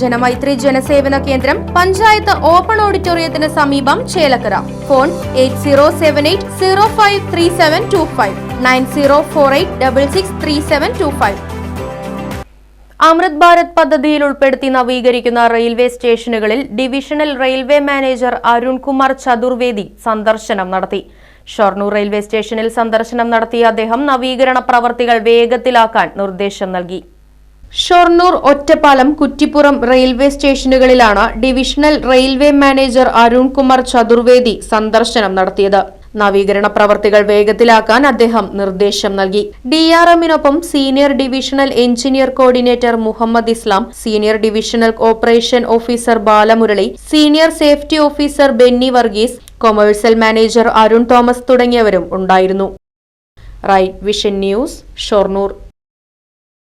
ജനമൈത്രി ജനസേവന കേന്ദ്രം പഞ്ചായത്ത് ഓപ്പൺ ഓഡിറ്റോറിയത്തിന് സമീപം Chelakkara. Phone eight zero seven eight zero five three seven two five nine zero four eight double six three seven two five. Amrit Bharat പദ്ധതിയിൽ ഉൾപ്പെടുത്തി നവീകരിക്കുന്ന railway സ്റ്റേഷനുകളിൽ divisional railway manager Arunkumar Chaturvedi സന്ദർശനം നടത്തി. Shoranur railway സ്റ്റേഷനിൽ സന്ദർശനം നടത്തിയ അദ്ദേഹം നവീകരണ പ്രവർത്തികൾ വേഗത്തിലാക്കാൻ നിർദ്ദേശം നൽകി. Shoranur Ottapalam Kuttippuram railway സ്റ്റേഷനുകളിലാണ് divisional railway manager Arunkumar Chaturvedi സന്ദർശനം നടത്തിയത്. നവീകരണ പ്രവർത്തികൾ വേഗത്തിലാക്കാൻ അദ്ദേഹം നിർദ്ദേശം നൽകി. D R എമ്മിനൊപ്പം senior divisional engineer coordinator Muhammad Islam senior divisional operation officer Balamurali senior safety officer Benny Varghese commercial manager Arun Thomas തുടങ്ങിയവരും ഉണ്ടായിരുന്നു. Right Vision News Shoranur.